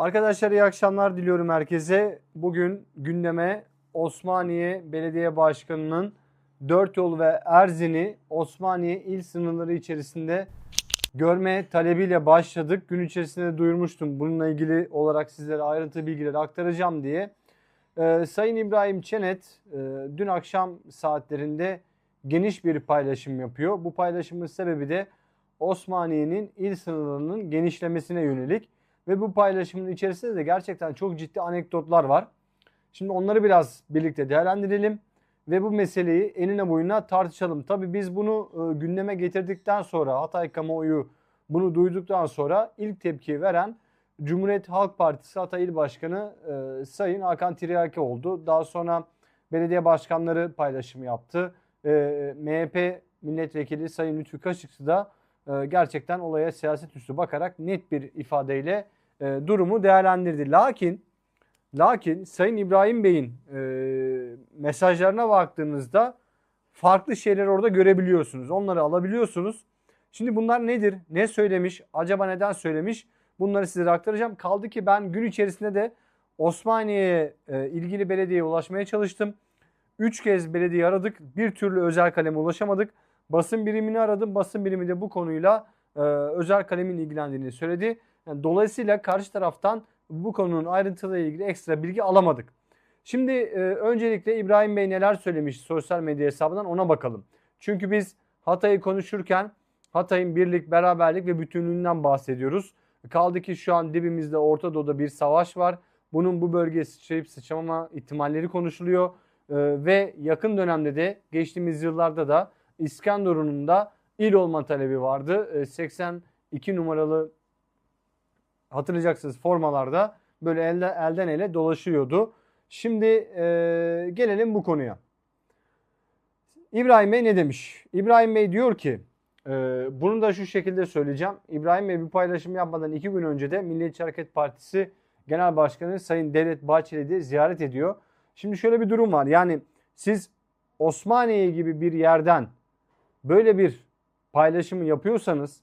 Arkadaşlar iyi akşamlar diliyorum herkese. Bugün gündeme Osmaniye Belediye Başkanı'nın Dört Yol ve Erzin'i Osmaniye il sınırları içerisinde görme talebiyle başladık. Gün içerisinde duyurmuştum bununla ilgili olarak sizlere ayrıntı bilgileri aktaracağım diye. Ee, Sayın İbrahim Çenet e, dün akşam saatlerinde geniş bir paylaşım yapıyor. Bu paylaşımın sebebi de Osmaniye'nin il sınırlarının genişlemesine yönelik. Ve bu paylaşımın içerisinde de gerçekten çok ciddi anekdotlar var. Şimdi onları biraz birlikte değerlendirelim ve bu meseleyi enine boyuna tartışalım. Tabii biz bunu e, gündeme getirdikten sonra Hatay kamuoyu bunu duyduktan sonra ilk tepki veren Cumhuriyet Halk Partisi Hatay İl Başkanı e, Sayın Hakan Tiryaki oldu. Daha sonra belediye başkanları paylaşım yaptı. E, MHP milletvekili Sayın Lütfü Kaşıkçı da e, gerçekten olaya siyaset üstü bakarak net bir ifadeyle e, durumu değerlendirdi. Lakin lakin Sayın İbrahim Bey'in e, mesajlarına baktığınızda farklı şeyler orada görebiliyorsunuz. Onları alabiliyorsunuz. Şimdi bunlar nedir? Ne söylemiş? Acaba neden söylemiş? Bunları size aktaracağım. Kaldı ki ben gün içerisinde de Osmaniye'ye ilgili belediyeye ulaşmaya çalıştım. Üç kez belediye aradık. Bir türlü özel kaleme ulaşamadık. Basın birimini aradım. Basın birimi de bu konuyla e, özel kalemin ilgilendiğini söyledi. Yani dolayısıyla karşı taraftan bu konunun ayrıntılarıyla ilgili ekstra bilgi alamadık. Şimdi e, öncelikle İbrahim Bey neler söylemiş sosyal medya hesabından ona bakalım. Çünkü biz Hatay'ı konuşurken Hatay'ın birlik, beraberlik ve bütünlüğünden bahsediyoruz. Kaldı ki şu an dibimizde Orta Doğu'da bir savaş var. Bunun bu bölgeye sıçrayıp sıçramama ihtimalleri konuşuluyor. E, ve yakın dönemde de geçtiğimiz yıllarda da İskenderun'un da il olma talebi vardı. E, 82 numaralı hatırlayacaksınız formalarda böyle elde, elden ele dolaşıyordu. Şimdi e, gelelim bu konuya. İbrahim Bey ne demiş? İbrahim Bey diyor ki e, bunu da şu şekilde söyleyeceğim. İbrahim Bey bir paylaşım yapmadan iki gün önce de Milliyetçi Hareket Partisi Genel Başkanı Sayın Devlet Bahçeli'yi ziyaret ediyor. Şimdi şöyle bir durum var. Yani siz Osmaniye gibi bir yerden böyle bir paylaşımı yapıyorsanız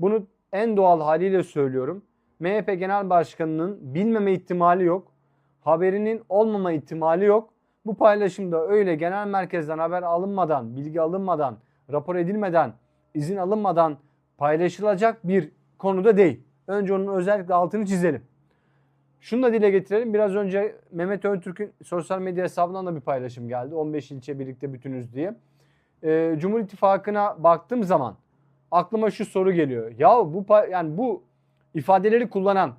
bunu en doğal haliyle söylüyorum. MHP Genel Başkanı'nın bilmeme ihtimali yok. Haberinin olmama ihtimali yok. Bu paylaşımda öyle genel merkezden haber alınmadan, bilgi alınmadan, rapor edilmeden, izin alınmadan paylaşılacak bir konuda değil. Önce onun özellikle altını çizelim. Şunu da dile getirelim. Biraz önce Mehmet Öntürk'ün sosyal medya hesabından da bir paylaşım geldi. 15 ilçe birlikte bütünüz diye. Ee, Cumhur İttifakı'na baktığım zaman aklıma şu soru geliyor. Ya bu yani bu ifadeleri kullanan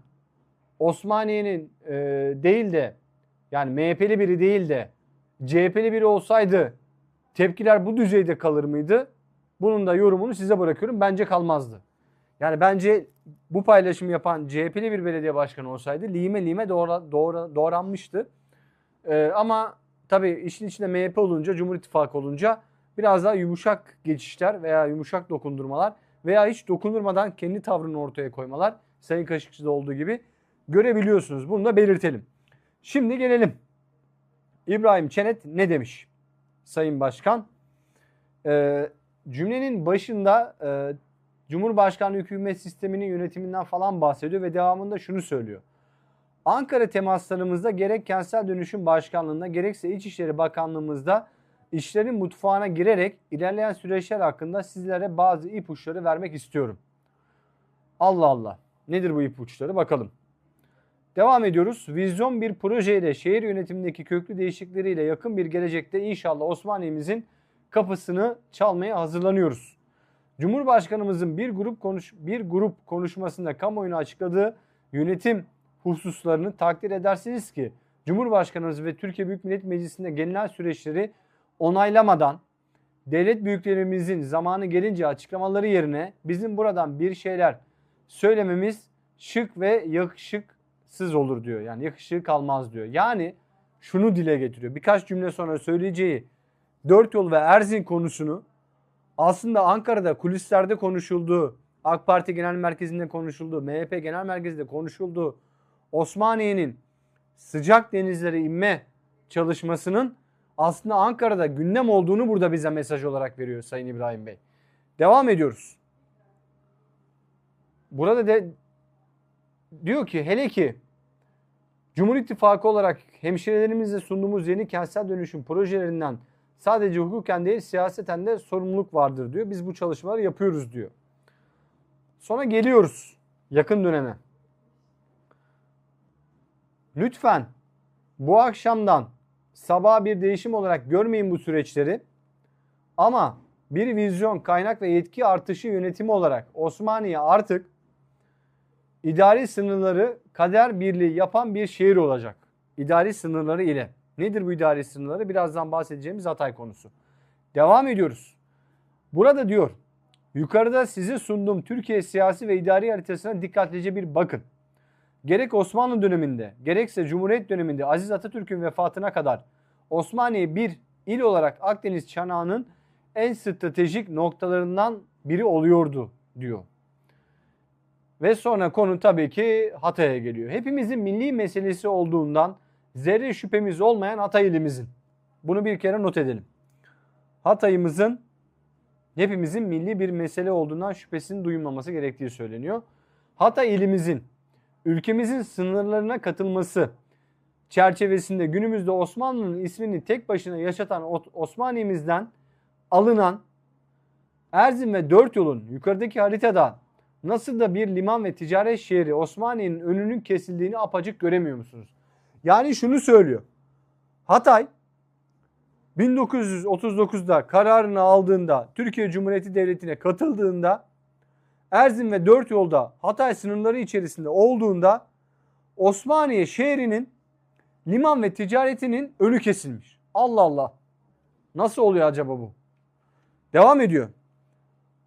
Osmaniye'nin e, değil de yani MHP'li biri değil de CHP'li biri olsaydı tepkiler bu düzeyde kalır mıydı? Bunun da yorumunu size bırakıyorum. Bence kalmazdı. Yani bence bu paylaşım yapan CHP'li bir belediye başkanı olsaydı lime lime doğra, doğra, doğranmıştı. Ee, ama tabii işin içinde MHP olunca, Cumhur İttifakı olunca biraz daha yumuşak geçişler veya yumuşak dokundurmalar veya hiç dokundurmadan kendi tavrını ortaya koymalar Sayın Kaşıkçı'da olduğu gibi görebiliyorsunuz. Bunu da belirtelim. Şimdi gelelim. İbrahim Çenet ne demiş? Sayın Başkan. Ee, cümlenin başında e, Cumhurbaşkanlığı hükümet sisteminin yönetiminden falan bahsediyor ve devamında şunu söylüyor. Ankara temaslarımızda gerek kentsel dönüşüm başkanlığında gerekse İçişleri Bakanlığımızda işlerin mutfağına girerek ilerleyen süreçler hakkında sizlere bazı ipuçları vermek istiyorum. Allah Allah. Nedir bu ipuçları bakalım. Devam ediyoruz. Vizyon bir projeyle şehir yönetimindeki köklü değişiklikleriyle yakın bir gelecekte inşallah Osmaniye'mizin kapısını çalmaya hazırlanıyoruz. Cumhurbaşkanımızın bir grup konuş bir grup konuşmasında kamuoyuna açıkladığı yönetim hususlarını takdir edersiniz ki Cumhurbaşkanımız ve Türkiye Büyük Millet Meclisi'nde gelinen süreçleri onaylamadan devlet büyüklerimizin zamanı gelince açıklamaları yerine bizim buradan bir şeyler söylememiz şık ve yakışıksız olur diyor. Yani yakışığı kalmaz diyor. Yani şunu dile getiriyor. Birkaç cümle sonra söyleyeceği dört yol ve Erzin konusunu aslında Ankara'da kulislerde konuşulduğu, AK Parti Genel Merkezi'nde konuşulduğu, MHP Genel Merkezi'nde konuşulduğu Osmaniye'nin sıcak denizlere inme çalışmasının aslında Ankara'da gündem olduğunu burada bize mesaj olarak veriyor Sayın İbrahim Bey. Devam ediyoruz. Burada de diyor ki hele ki Cumhur İttifakı olarak hemşirelerimizle sunduğumuz yeni kentsel dönüşüm projelerinden sadece hukuken değil siyaseten de sorumluluk vardır diyor. Biz bu çalışmaları yapıyoruz diyor. Sonra geliyoruz yakın döneme. Lütfen bu akşamdan sabah bir değişim olarak görmeyin bu süreçleri. Ama bir vizyon, kaynak ve yetki artışı yönetimi olarak Osmaniye artık idari sınırları kader birliği yapan bir şehir olacak. İdari sınırları ile. Nedir bu idari sınırları? Birazdan bahsedeceğimiz Hatay konusu. Devam ediyoruz. Burada diyor, yukarıda size sunduğum Türkiye siyasi ve idari haritasına dikkatlice bir bakın. Gerek Osmanlı döneminde, gerekse Cumhuriyet döneminde Aziz Atatürk'ün vefatına kadar Osmaniye bir il olarak Akdeniz çanağının en stratejik noktalarından biri oluyordu diyor. Ve sonra konu tabii ki Hatay'a geliyor. Hepimizin milli meselesi olduğundan zerre şüphemiz olmayan Hatay ilimizin. Bunu bir kere not edelim. Hatay'ımızın hepimizin milli bir mesele olduğundan şüphesinin duyulmaması gerektiği söyleniyor. Hatay ilimizin ülkemizin sınırlarına katılması çerçevesinde günümüzde Osmanlı'nın ismini tek başına yaşatan Osmaniyemizden alınan Erzin ve Dört Yol'un yukarıdaki haritada nasıl da bir liman ve ticaret şehri Osmaniye'nin önünün kesildiğini apacık göremiyor musunuz? Yani şunu söylüyor. Hatay 1939'da kararını aldığında Türkiye Cumhuriyeti Devleti'ne katıldığında Erzin ve Dört Yolda Hatay sınırları içerisinde olduğunda Osmaniye şehrinin liman ve ticaretinin önü kesilmiş. Allah Allah. Nasıl oluyor acaba bu? Devam ediyor.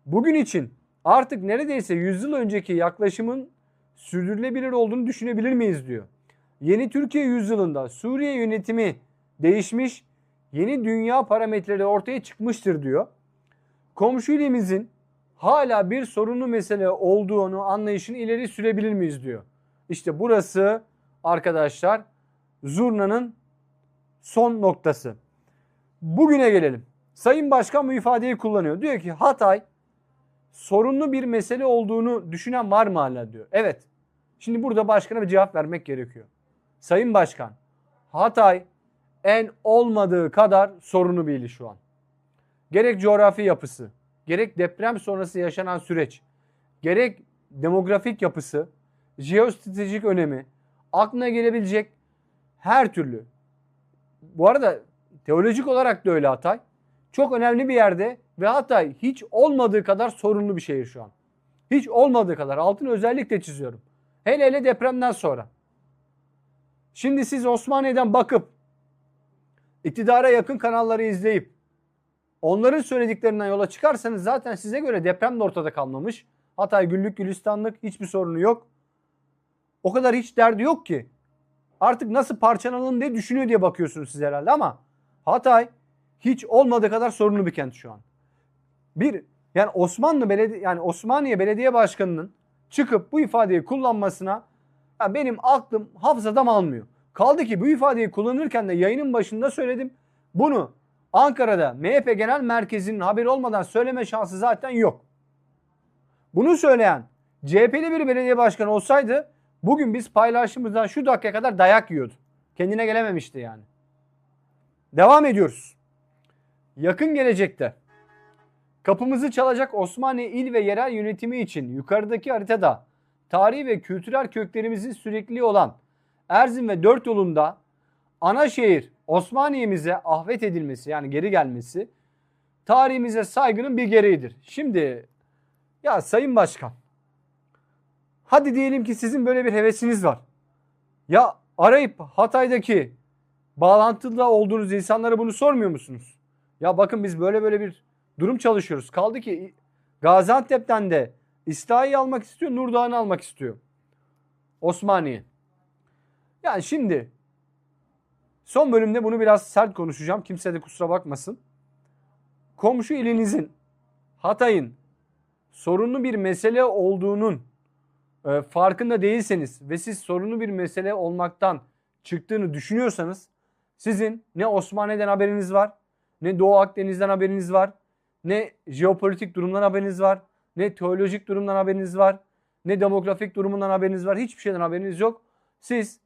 Bugün için artık neredeyse 100 yıl önceki yaklaşımın sürdürülebilir olduğunu düşünebilir miyiz diyor. Yeni Türkiye yüzyılında Suriye yönetimi değişmiş, yeni dünya parametreleri ortaya çıkmıştır diyor. Komşu ilimizin hala bir sorunlu mesele olduğunu anlayışını ileri sürebilir miyiz diyor. İşte burası arkadaşlar zurnanın son noktası. Bugüne gelelim. Sayın Başkan bu ifadeyi kullanıyor. Diyor ki Hatay sorunlu bir mesele olduğunu düşünen var mı hala diyor. Evet. Şimdi burada başkana bir cevap vermek gerekiyor. Sayın Başkan Hatay en olmadığı kadar sorunlu bir il şu an. Gerek coğrafi yapısı, gerek deprem sonrası yaşanan süreç, gerek demografik yapısı, jeostratejik önemi, aklına gelebilecek her türlü. Bu arada teolojik olarak da öyle Hatay. Çok önemli bir yerde ve Hatay hiç olmadığı kadar sorunlu bir şehir şu an. Hiç olmadığı kadar altını özellikle çiziyorum. Hele hele depremden sonra. Şimdi siz Osmaniye'den bakıp iktidara yakın kanalları izleyip onların söylediklerinden yola çıkarsanız zaten size göre deprem de ortada kalmamış. Hatay güllük gülistanlık hiçbir sorunu yok. O kadar hiç derdi yok ki. Artık nasıl parçalanalım diye düşünüyor diye bakıyorsunuz siz herhalde ama Hatay hiç olmadığı kadar sorunlu bir kent şu an. Bir yani Osmanlı belediye yani Osmaniye Belediye Başkanı'nın çıkıp bu ifadeyi kullanmasına ya benim aklım hafızadam almıyor. Kaldı ki bu ifadeyi kullanırken de yayının başında söyledim. Bunu Ankara'da MHP Genel Merkezi'nin haberi olmadan söyleme şansı zaten yok. Bunu söyleyen CHP'li bir belediye başkanı olsaydı bugün biz paylaşımımızdan şu dakika kadar dayak yiyordu. Kendine gelememişti yani. Devam ediyoruz. Yakın gelecekte kapımızı çalacak Osmanlı il ve yerel yönetimi için yukarıdaki haritada tarihi ve kültürel köklerimizin sürekli olan Erzin ve Dört yolunda ana şehir Osmaniye'mize ahvet edilmesi yani geri gelmesi tarihimize saygının bir gereğidir. Şimdi ya Sayın Başkan hadi diyelim ki sizin böyle bir hevesiniz var. Ya arayıp Hatay'daki bağlantıda olduğunuz insanlara bunu sormuyor musunuz? Ya bakın biz böyle böyle bir durum çalışıyoruz. Kaldı ki Gaziantep'ten de İslahi'yi almak istiyor, Nurdağ'ını almak istiyor. Osmaniye. Yani şimdi son bölümde bunu biraz sert konuşacağım. Kimse de kusura bakmasın. Komşu ilinizin Hatay'ın sorunlu bir mesele olduğunun e, farkında değilseniz ve siz sorunlu bir mesele olmaktan çıktığını düşünüyorsanız sizin ne Osmaniye'den haberiniz var, ne Doğu Akdeniz'den haberiniz var, ne jeopolitik durumdan haberiniz var, ne teolojik durumdan haberiniz var, ne demografik durumundan haberiniz var. Hiçbir şeyden haberiniz yok. Siz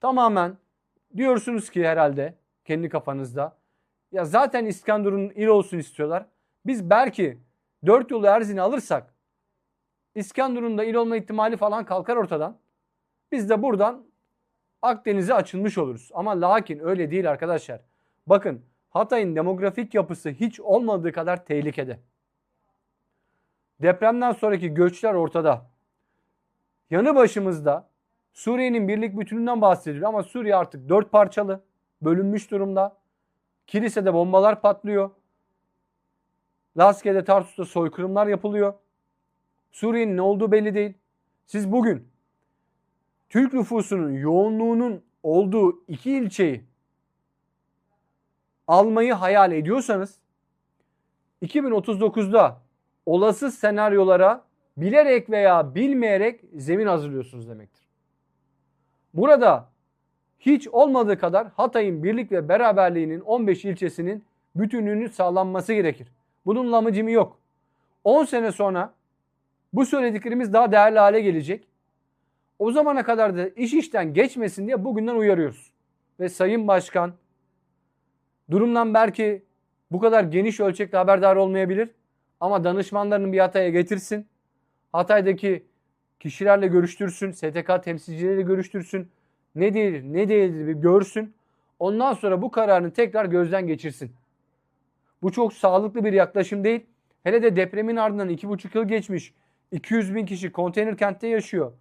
tamamen diyorsunuz ki herhalde kendi kafanızda ya zaten İskenderun il olsun istiyorlar. Biz belki dört yolu Erzin'i alırsak İskenderun'un da il olma ihtimali falan kalkar ortadan. Biz de buradan Akdeniz'e açılmış oluruz. Ama lakin öyle değil arkadaşlar. Bakın Hatay'ın demografik yapısı hiç olmadığı kadar tehlikede. Depremden sonraki göçler ortada. Yanı başımızda Suriye'nin birlik bütününden bahsediliyor ama Suriye artık dört parçalı, bölünmüş durumda. Kilisede bombalar patlıyor. Laskiye'de Tarsus'ta soykırımlar yapılıyor. Suriye'nin ne olduğu belli değil. Siz bugün Türk nüfusunun yoğunluğunun olduğu iki ilçeyi almayı hayal ediyorsanız 2039'da olası senaryolara bilerek veya bilmeyerek zemin hazırlıyorsunuz demektir. Burada hiç olmadığı kadar Hatay'ın birlik ve beraberliğinin 15 ilçesinin bütünlüğünün sağlanması gerekir. Bunun lamıcımı yok. 10 sene sonra bu söylediklerimiz daha değerli hale gelecek. O zamana kadar da iş işten geçmesin diye bugünden uyarıyoruz. Ve Sayın Başkan durumdan belki bu kadar geniş ölçekte haberdar olmayabilir. Ama danışmanlarını bir Hatay'a getirsin. Hatay'daki kişilerle görüştürsün. STK temsilcileriyle görüştürsün. Ne değildir ne değildir bir görsün. Ondan sonra bu kararını tekrar gözden geçirsin. Bu çok sağlıklı bir yaklaşım değil. Hele de depremin ardından 2,5 yıl geçmiş. 200 bin kişi konteyner kentte yaşıyor.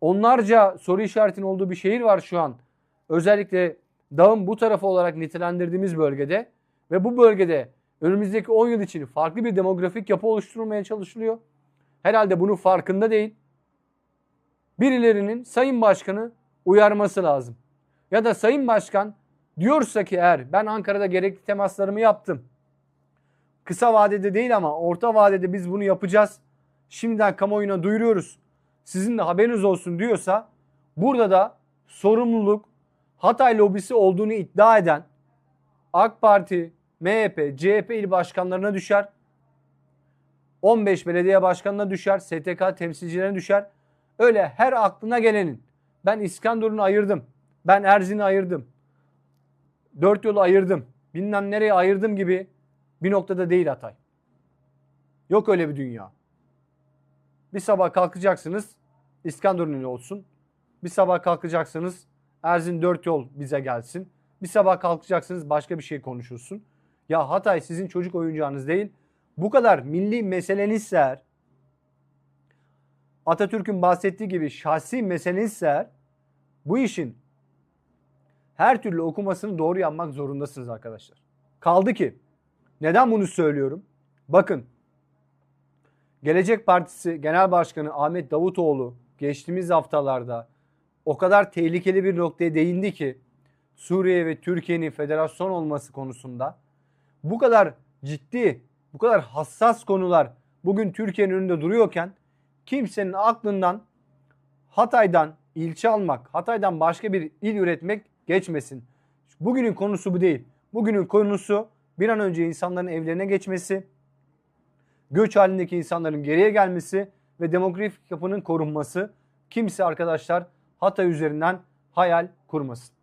Onlarca soru işaretinin olduğu bir şehir var şu an. Özellikle dağın bu tarafı olarak nitelendirdiğimiz bölgede ve bu bölgede önümüzdeki 10 yıl için farklı bir demografik yapı oluşturulmaya çalışılıyor. Herhalde bunun farkında değil. Birilerinin Sayın Başkanı uyarması lazım. Ya da Sayın Başkan diyorsa ki eğer ben Ankara'da gerekli temaslarımı yaptım. Kısa vadede değil ama orta vadede biz bunu yapacağız. Şimdiden kamuoyuna duyuruyoruz. Sizin de haberiniz olsun diyorsa burada da sorumluluk Hatay lobisi olduğunu iddia eden AK Parti, MHP, CHP il başkanlarına düşer. 15 belediye başkanına düşer, STK temsilcilerine düşer. Öyle her aklına gelenin ben İskenderun'u ayırdım, ben Erzin'i ayırdım, dört yolu ayırdım, bilmem nereye ayırdım gibi bir noktada değil Hatay. Yok öyle bir dünya. Bir sabah kalkacaksınız İskenderun olsun. Bir sabah kalkacaksınız Erzin dört yol bize gelsin. Bir sabah kalkacaksınız başka bir şey konuşulsun. Ya Hatay sizin çocuk oyuncağınız değil. Bu kadar milli meselenizse eğer Atatürk'ün bahsettiği gibi şahsi meselenizse eğer bu işin her türlü okumasını doğru yapmak zorundasınız arkadaşlar. Kaldı ki neden bunu söylüyorum? Bakın Gelecek Partisi Genel Başkanı Ahmet Davutoğlu geçtiğimiz haftalarda o kadar tehlikeli bir noktaya değindi ki Suriye ve Türkiye'nin federasyon olması konusunda bu kadar ciddi, bu kadar hassas konular bugün Türkiye'nin önünde duruyorken kimsenin aklından Hatay'dan ilçe almak, Hatay'dan başka bir il üretmek geçmesin. Bugünün konusu bu değil. Bugünün konusu bir an önce insanların evlerine geçmesi, göç halindeki insanların geriye gelmesi ve demografik yapının korunması. Kimse arkadaşlar Hatay üzerinden hayal kurmasın.